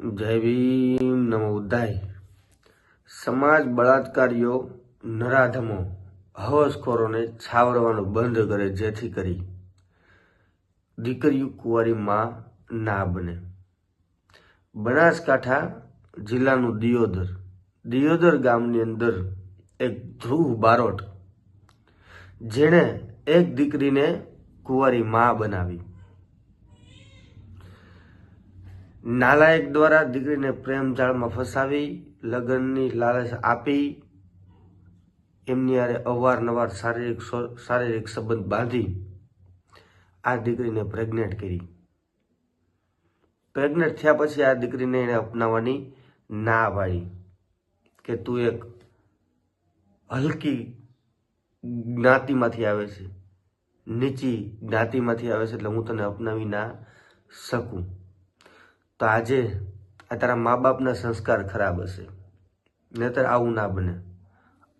જય ભીમ નમો ઉદ્ધાય. સમાજ બળાત્કારીઓ, નરાધમો, હવસખોરોને છાવરવાનું બંધ કરે જેથી કરી દીકરીઓ કુંવારીમાં ના બને. બનાસકાંઠા જિલ્લાનું દિયોદર. દિયોદર ગામની અંદર એક ધ્રુવ બારોટ, જેણે એક દીકરીને કુંવારી માં બનાવી. નાલાયક દ્વારા દીકરીને પ્રેમ જાળમાં ફસાવી, લગ્નની લાલચ આપી, એમની હારે અવારનવાર શારીરિક શારીરિક સંબંધ બાંધી આ દીકરીને પ્રેગ્નેન્ટ કરી. પ્રેગ્નેન્ટ થયા પછી આ દીકરીને એને અપનાવવાની ના પાડી કે તું એક હલકી જ્ઞાતિમાંથી આવે છે, નીચી જ્ઞાતિમાંથી આવે છે, એટલે હું તને અપનાવી ના શકું. તો આજે આ તારા મા બાપના સંસ્કાર ખરાબ હશે. નહીતર આવું ના બને.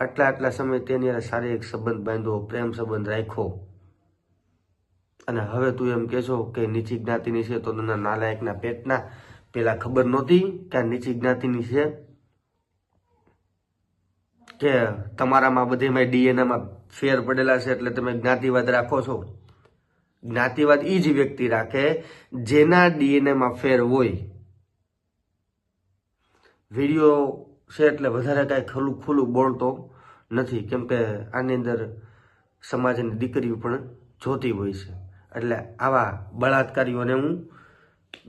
આટલા આટલા સમય તેની હારે શારીરિક સંબંધ બાંધો પ્રેમ સંબંધ રાખ્યો. અને હવે તું એમ કહેશો કે નીચી જ્ઞાતિની છે તો તને નાલાયકના પેટના. પેલા ખબર નહોતી કે આ નીચી જ્ઞાતિની છે કે તમારામાં બધીમાં ડીએનએમાં ફેર પડેલા છે એટલે તમે જ્ઞાતિવાદ રાખો છો? જ્ઞાતિવાદ એ જ વ્યક્તિ રાખે જેના ડીએનએમાં ફેર હોય. વીડિયો છે એટલે વધારે કાંઈ ખુલ્લું ખુલ્લું બોલતો નથી, કેમ કે આની અંદર સમાજની દીકરીઓ પણ જોતી હોય છે. એટલે આવા બળાત્કારીઓને હું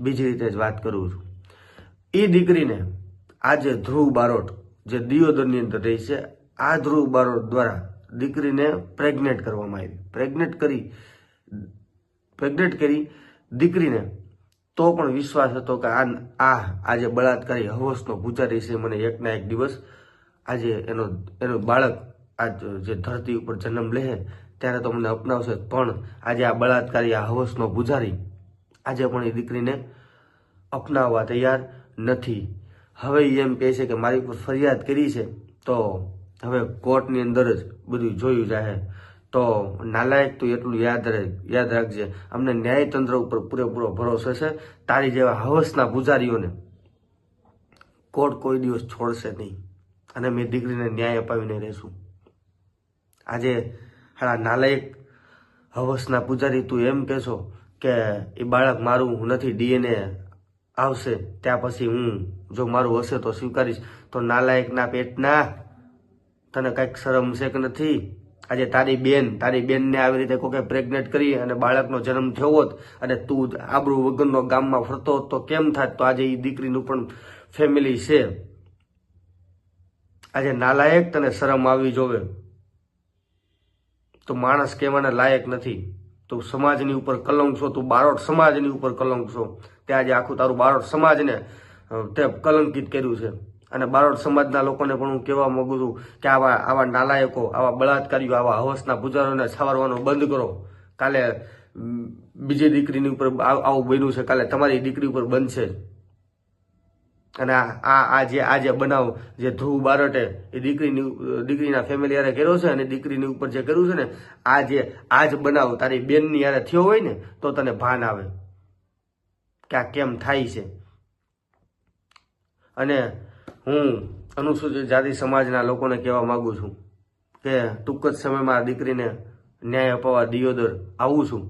બીજી રીતે જ વાત કરું છું. એ દીકરીને આજે ધ્રુવ બારોટ જે દિયોદરની અંદર રહી છે, આ ધ્રુવ બારોટ દ્વારા દીકરીને પ્રેગ્નેન્ટ કરવામાં આવી. પ્રેગ્નેટ કરી પ્રેગ્નેન્ટ કરી દીકરીને, તો પણ વિશ્વાસ હતો કે આ આ આજે બળાત્કારી હવસનો પૂજારી છે. મને એકના એક દિવસ આજે એનો એનો બાળક આજ જે ધરતી ઉપર જન્મ લે ત્યારે તો મને અપનાવશે પણ આજે આ બળાત્કારી, આ હવસનો પૂજારી આજે પણ એ દીકરીને અપનાવવા તૈયાર નથી. હવે એમ કહે છે કે મારી ઉપર ફરિયાદ કરી છે, તો હવે કોર્ટની અંદર જ બધું જોયું જાય તો નાલાયક તું એટલું યાદ રહે, યાદ રાખજે. અમને ન્યાયતંત્ર ઉપર પૂરેપૂરો ભરોસો છે. તારી જેવા હવસના પૂજારીઓને કોર્ટ કોઈ દિવસ છોડશે નહીં. અને મેં દીકરીને ન્યાય અપાવીને રહેશું. આજે હા નાલાયક હવસના પૂજારી તું એમ કહેશો કે એ બાળક મારું નથી, ડીએનએ આવશે. ત્યાં પછી હું જો મારું હશે તો સ્વીકારીશ. તો નાલાયકના પેટના તને કાંઈક શરમ છે કે નથી? આજે તારી બેન, તારી બેનને આવી રીતે કોઈ પ્રેગ્નેન્ટ કરી અને બાળકનો જન્મ થયો હોત અને તું આબરૂ વગરનો ગામમાં ફરતો હોત તો કેમ થાત? તો આજે એ દીકરીનું પણ ફેમિલી છે. આજે નાલાયક તને શરમ આવી જોવે. તો માણસ કહેવાના લાયક નથી. તું સમાજની ઉપર કલંક છો તું બારોટ સમાજની ઉપર કલંક છો તે આજે આખું તારું બારોટ સમાજને તે કલંકિત કર્યું છે. અને બારોડ સમાજના લોકોને પણ હું કહેવા માંગુ છું કે આવા આવા નાલાયકો, આવા બળાત્કારીઓ, આવા હવસના પૂજારોને છાવરવાનું બંધ કરો. કાલે બીજી દીકરીની ઉપર આવ- બન્યું છે. કાલે તમારી દીકરી ઉપર બનશે. અને આ આ જે આ જે બનાવ જે ધ્રુવ બારટે એ દીકરીની દીકરીના ફેમિલી યારે કર્યો છે અને દીકરીની ઉપર જે કર્યું છે ને, આ જે આ જ બનાવ તારી બેનની યારે થયો હોય ને, તો તને ભાન આવે. કે આ કેમ થાય છે? અને હું અનુસૂચિત જાતિ સમાજના લોકોને કહેવા માગું છું કે ટૂંક જ સમયમાં આ દીકરીને ન્યાય અપાવવા દિયોદર આવું છું.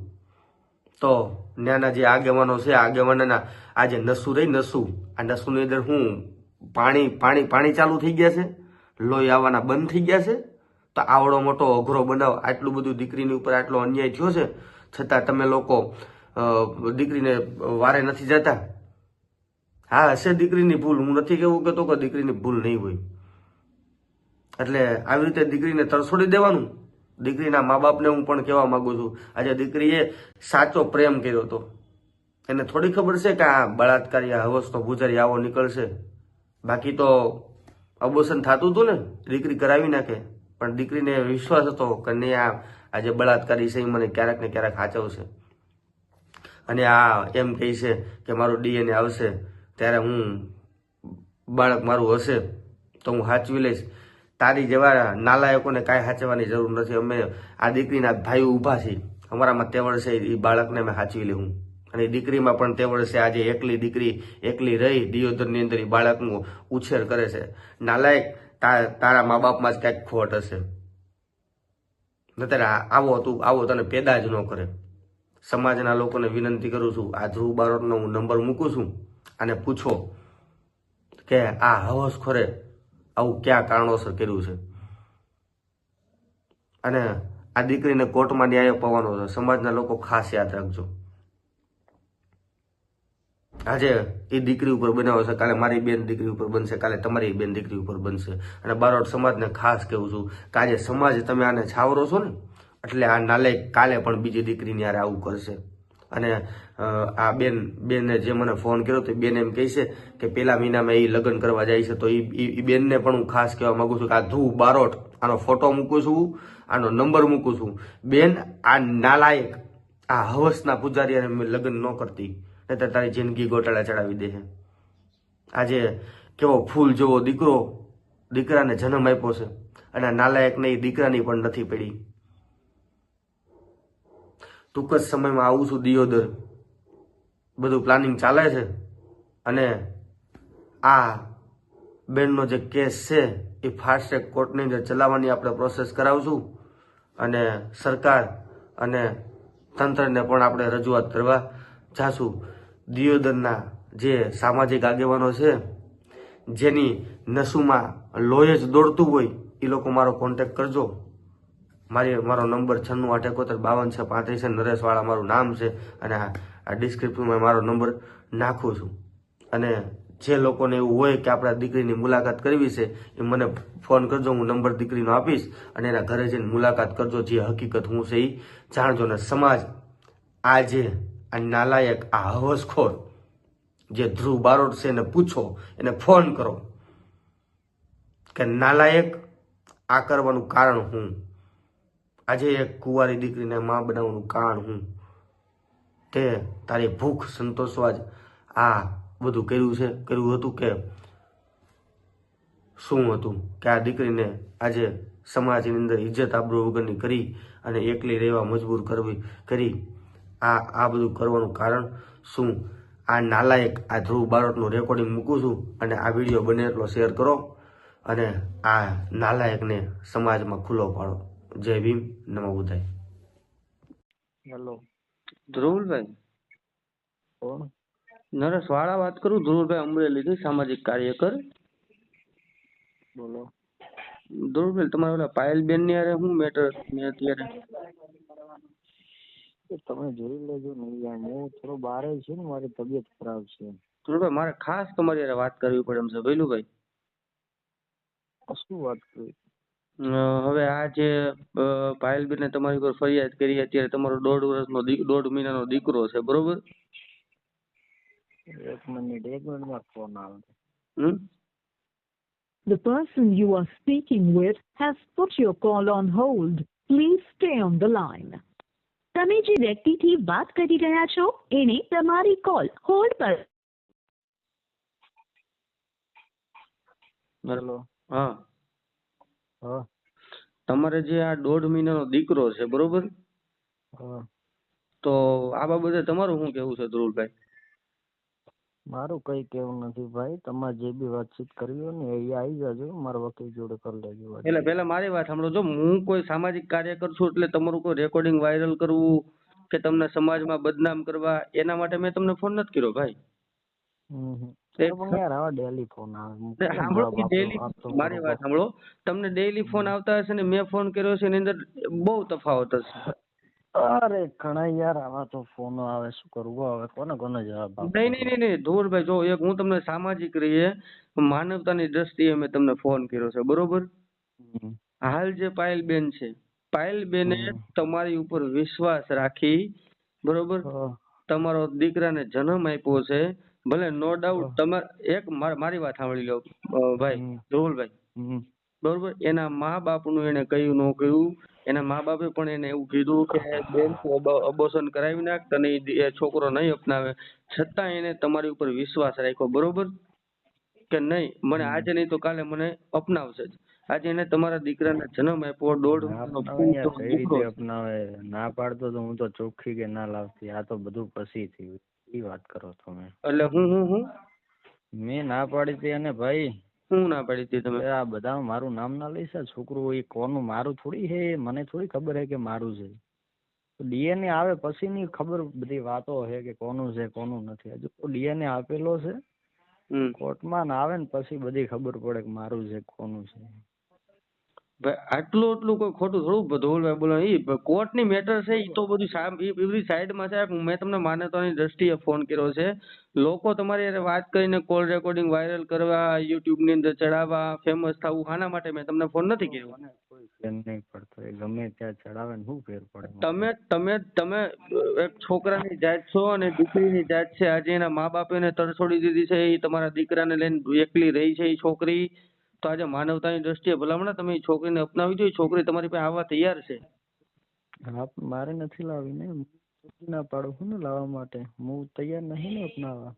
તો ત્યાંના જે આગેવાનો છે આગેવાનના આજે નસું રહી, નસું. આ નસુની અંદર હું પાણી પાણી પાણી ચાલુ થઈ ગયા છે, લોહી આવવાના બંધ થઈ ગયા છે. તો આવડો મોટો અઘરો બનાવ આટલું બધું દીકરીની ઉપર આટલો અન્યાય થયો છે. છતાં તમે લોકો દીકરીને વારે નથી જતા. હા, હશે દીકરીની ભૂલ. હું નથી કેવું કહેતો કે દીકરીની ભૂલ નહીં હોય. એટલે આવી રીતે દીકરીને તરછોડી દેવાનું. દીકરીના મા બાપને હું પણ કહેવા માગું છું, આજે દીકરીએ સાચો પ્રેમ કર્યો હતો. એને થોડી ખબર છે કે આ બળાત્કારી હવસ હવસનો ભૂજારી આવો નીકળશે. બાકી તો અબોશન થતું હતું ને, દીકરી કરાવી નાખે. પણ દીકરીને વિશ્વાસ હતો કે નહીં, આ આજે બળાત્કારી છે, એ મને ક્યારેક ને ક્યારેક સાચવશે અને આ એમ કહે છે કે મારું ડીએનએ આવશે. ત્યારે હું બાળક મારું હશે તો હું સાચવી લઈશ. તારી જેવા નાલાયકોને કાંઈ સાચવવાની જરૂર નથી. અમે આ દીકરીના ભાઈઓ ઊભા છીએ. અમારામાં તેવડ છે એ બાળકને અમે સાચવી લઉં અને દીકરીમાં પણ તે વર્ષે આજે એકલી દીકરી, એકલી રહી, દિયોદરની અંદર એ બાળકનું ઉછેર કરે છે. નાલાયક તારા મા બાપમાં જ ક્યાંક ખોટ હશે. નતર આવો તું, આવો તને પેદા જ ન કરે. સમાજના લોકોને વિનંતી કરું છું, આ ધ્રુવ બારોટનો હું નંબર મૂકું છું. અને પૂછો કે આ હવસખોરે આવું કયા કારણોસર કર્યું છે? અને આ દીકરીને કોર્ટમાં ન્યાય અપાવવાનો છે. સમાજના લોકો ખાસ યાદ રાખજો. આજે એ દીકરી ઉપર બનાવો છે. કાલે મારી બેન દીકરી ઉપર બનશે, કાલે તમારી બેન દીકરી ઉપર બનશે. અને બારોટ સમાજને ખાસ કહેવું છું કે આજે સમાજ તમે આને છાવરો છો ને, એટલે આ નાલે કાલે પણ બીજી દીકરીની યારે આવું કરશે. અને આ બેન બેને જે મને ફોન કર્યો તો બેન એમ કહે છે કે પેલા મહિનામાં એ લગ્ન કરવા જાય છે તો એ બેનને પણ હું ખાસ કહેવા માગું છું કે આ ધ્રુવ બારોટ, આનો ફોટો મૂકું છું, આનો નંબર મૂકું છું. બેન, આ નાલાયક, આ હવસના પૂજારી અને લગ્ન ન કરતી. નહીં તારી જિંદગી ગોટાળા ચડાવી દે છે આજે કેવો ફૂલ જેવો દીકરો, દીકરાને જન્મ આપ્યો છે. અને નાલાયકને એ દીકરાની પણ નથી પડી. ટૂંક જ સમયમાં આવું છું દિયોદર. બધું પ્લાનિંગ ચાલે છે અને આ બેનનો જે કેસ છે એ ફાસ્ટ ટ્રેક કોર્ટની અંદર ચલાવવાની આપણે પ્રોસેસ કરાવશું અને સરકાર અને તંત્રને પણ આપણે રજૂઆત કરવા જાશું. દિયોદરના જે સામાજિક આગેવાનો છે, જેની નસુમાં લોહી જ દોડતું હોય, એ લોકો મારો કોન્ટેક કરજો. મારી મારો નંબર છન્નું આઠ એકોતેર બાવન છે પાંત્રીસ છે, નરેશવાળા મારું નામ છે, અને આ ડિસ્ક્રિપ્શનમાં મારો નંબર નાખું છું. અને જે લોકોને એવું હોય કે આપણા દીકરીની મુલાકાત કરવી છે, એ મને ફોન કરજો, હું નંબર દીકરીનો આપીશ, અને એના ઘરે જઈને મુલાકાત કરજો, જે હકીકત હું છે એ જાણજો. ને સમાજ, આ જે આ નાલાયક, આ હવસખોર, જે ધ્રુવ બારોટ છે, એને પૂછો, એને ફોન કરો કે નાલાયક, આ કરવાનું કારણ હું આજે એક કુંવારી દીકરીને માં બનાવવાનું કારણ હું? તે તારી ભૂખ સંતોષવા જ આ બધું કર્યું છે, કર્યું હતું કે શું હતું? કે આ દીકરીને આજે સમાજની અંદર ઇજ્જત આબરૂ વગરની કરી અને એકલી રહેવા મજબૂર કરવી, કરી આ આ બધું કરવાનું કારણ શું? આ નાલાયક, આ ધ્રુવ બારોટનું રેકોર્ડિંગ મૂકું છું અને આ વીડિયો બને એટલો શેર કરો અને આ નાલાયકને સમાજમાં ખુલ્લો પાડો. જય ભીમ નમો બુદ્ધાય. હેલો. ધ્રુવભાઈ કોણ? નરેશ વાળા વાત કરું? ધ્રુવભાઈ અમરેલીથી સામાજિક કાર્યકર. બોલો. ધ્રુવભાઈ તમારે ઓલા પાયલબેનની હારે શું મેટર મેં અત્યારે? તમે જોઈ લેજો ને યાર હું થોડો બહાર છે ને મારી તબિયત ખરાબ છે. ધ્રુવભાઈ મારે ખાસ તમારી હારે વાત કરવી પડે એમ છે. ભાઈ શું વાત કરી? અ, હવે આ જે પાયલબેને તમારી ઉપર ફરિયાદ કરી અત્યારે તમારો દોઢ વર્ષનો દોઢ મહિનાનો દીકરો છે બરોબર? એક મિનિટ એક મિનિટમાં ફોન આવે. હમ? The person you are speaking with has put your call on hold. Please stay on the line. તમે જે વ્યક્તિથી વાત કરી રહ્યા છો એને તમારી કોલ હોલ્ડ પર હેલો હા. હા. તમારે જે આ દોઢ મહિનાનો દીકરો છે બરોબર? હા. તો આ બાબતે તમારું શું કેવું છે ધ્રુવભાઈ? મારું કઈ કેવું નથી ભાઈ. તમારે જે બી વાતચીત કરવી હોય ને એ આવી જાજો. મારા વકીલ જોડે કરી લેજો એટલે પેલા મારી વાત સાંભળો. જો હું કોઈ સામાજિક કાર્યકર છું એટલે તમારું કોઈ રેકોર્ડિંગ વાયરલ કરવું કે તમને સમાજમાં બદનામ કરવા એના માટે મેં તમને ફોન નથી કર્યો ભાઈ. ડેલી ફોન આવે સાંભળો આપતો મારી વાત સાંભળો તમને ડેઈલી ફોન આવતા હશે ને મેં ફોન કર્યો છે એની અંદર બહુ તફાવત હશે. અરે ઘણા યાર આવા તો ફોનો આવે શું કરવું હવે કોને કોને જવાબ આપો? નહીં નહીં નહીં નહીં જો એક હું તમને સામાજિક રહીએ માનવતાની દ્રષ્ટિએ મેં તમને ફોન કર્યો છે બરોબર? હાલ જે પાયલબેન છે પાયલબેને બેને તમારી ઉપર વિશ્વાસ રાખી બરોબર. તમારો દીકરાને જન્મ આપ્યો છે ભલે નો ડાઉટ તમે એક મારી વાત સાંભળી લો ભાઈ હમ. બરોબર? એના મા બાપનું એને કહ્યું ન કહ્યું એના મા બાપે પણ એને એવું કીધું કે બેન તું અબોર્શન કરાવી નાખ તને એ છોકરો નહીં અપનાવે. છતાં એને તમારી ઉપર વિશ્વાસ રાખ્યો બરોબર? કે નહીં? મને આજે નહીં તો કાલે મને અપનાવશે જ. આજે એને તમારા દીકરાને જન્મ આપ્યો દોઢ રીતે અપનાવે? ના પાડતો તો હું તો ચોખ્ખી કે ના લાવતી આ તો બધું પછી થયું. એ વાત કરો તમે. એટલે હું હું હું? મેં ના પાડી હતી અને ભાઈ હું ના પાડી હતી તમે? આ બધા મારું નામ ના લઈશ આ છોકરું એ કોનું મારું થોડી હે મને થોડી ખબર હે કે મારું છે. ડીએનએ આવે પછી ની ખબર બધી વાતો હે કે કોનું છે કોનું નથી. હજુ તો ડીએનએ આપેલો છે. કોર્ટમાં આવે ને પછી બધી ખબર પડે કે મારું છે કોનું છે. ભાઈ આટલું આટલું કોઈ ખોટું થોડું ધોળભાઈ બોલો એ કોર્ટની મેટર છે એ તો બધું સામ એ બધી સાઈડમાં છે. મેં તમને માન્યતાની દ્રષ્ટિએ ફોન કર્યો છે. લોકો તમારી હારે વાત કરીને કોલ રેકોર્ડિંગ વાયરલ કરવા યુટ્યુબની અંદર ચડાવવા ફેમસ થવું આના માટે મેં તમને ફોન નથી કર્યો. ફેર નહીં પડતો એ ગમે ત્યાં ચડાવે ને શું ફેર પડે? તમે તમે તમે એક છોકરાની જાત છો અને દીકરીની જાત છે. આજે એના મા બાપે તરછોડી દીધી છે એ તમારા દીકરાને લઈને એકલી રહી છે એ છોકરી. તો આજે માનવતાની દ્રષ્ટિએ ભલામણ તમે છોકરીને અપનાવી જોઈએ. છોકરી તમારી પાસે આવવા તૈયાર છે. હા મારે નથી લાવી ને ના પાડું છું ને લાવવા માટે. હું તૈયાર નહીં ને અપનાવવા.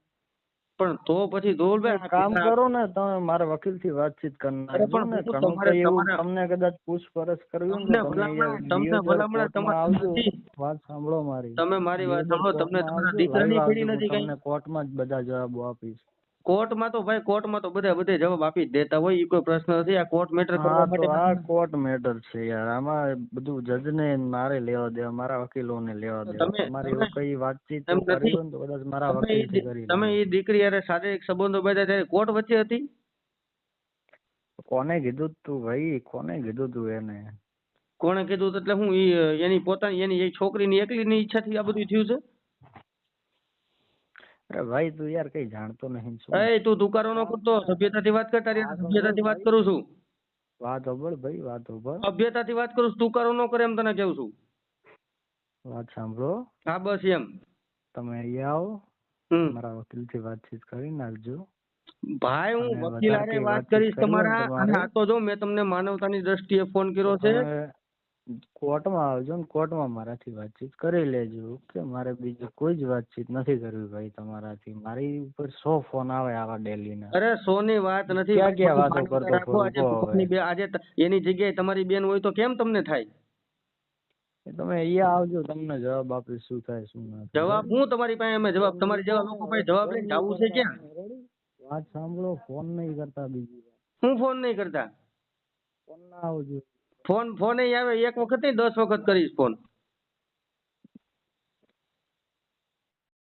પણ તો પછી ધોલભાઈ કામ કરો ને તમે મારા વકીલથી વાતચીત કરનાર પણ તમારે- તમારે- તમને કદાચ પૂછપરછ કરવી ને તમને ભલામણ- આવજો. વાત સાંભળો મારી. તમે મારી વાત સાંભળો તમને તમારા દીકરાની પીડી નથી કઈ. તમને કોર્ટમાં જ બધા જવાબો આપીશ. કોર્ટમાં તો ભાઈ કોર્ટમાં તો બધા બધે જવાબ આપી જ દેતા હોય એ કોઈ પ્રશ્ન નથી. આ કોર્ટ મેટર કરવા માટે આ કોર્ટ મેટર છે યાર. આમાં બધું જજ ને મારે લેવા દેવા મારા વકીલોને લેવા દેવા. તમે- તમારે એવું કઈ વાતચીત નથી. હોય તો કદાચ મારા તમે વકીલથી કરી તમે. એ દીકરી હારે શારીરિક સંબંધો બધા ત્યારે કોર્ટ વચ્ચે હતી? કોને કીધું તું ભાઈ? કોને કીધું તું એને? કોણે કીધું એટલે હું એની પોતાની એની એ છોકરીની એકલીની ઈચ્છાથી આ બધું થયું છે? અરે ભાઈ તું યાર કઈ જાણતો નહીં શું? એ તું તુકારો નો કરતો સભ્યતાથી વાત કર તારી સભ્યતાથી વાત કરું છું. વાત હોબળ ભાઈ વાત હોબળ સભ્યતાથી વાત કરું તુકારો નો કરે એમ તને કહું છું. વાત સાંભળો. હા બસ એમ. તમે અહીંયા આવો મારા વકીલથી વાતચીત કરી નાખજો. ભાઈ હું વકીલ હારે વાત કરીશ તમારા. આ તો જો મેં તમને માનવતાની દ્રષ્ટિએ ફોન કર્યો છે. કોર્ટમાં આવજો ને કોર્ટમાં મારાથી વાતચીત કરી લેજો કે મારે બીજી કોઈ જ વાતચીત નથી કરવી ભાઈ તમારાથી. મારી ઉપર સો ફોન આવે આવા ડેલી ના અરે સોની વાત નથી. ક્યાં ક્યાં વાતો કરતો આજે એની જગ્યાએ તમારી બેન હોય તો કેમ તમને થાય? તમે અહીંયા આવજો તમને જવાબ આપીશ શું થાય શું ના જવાબ હું તમારી પાસે અમે જવાબ તમારી જેવા લોકો પાસે જવાબ લઈને જવું છે ક્યાં? વાત સાંભળો ફોન નહીં કરતા બીજી હું ફોન નહીં કરતા? ફોન ના આવજો. ફોન ફોન આવે એક વખત નહીં દસ વખત કરીશ ફોન.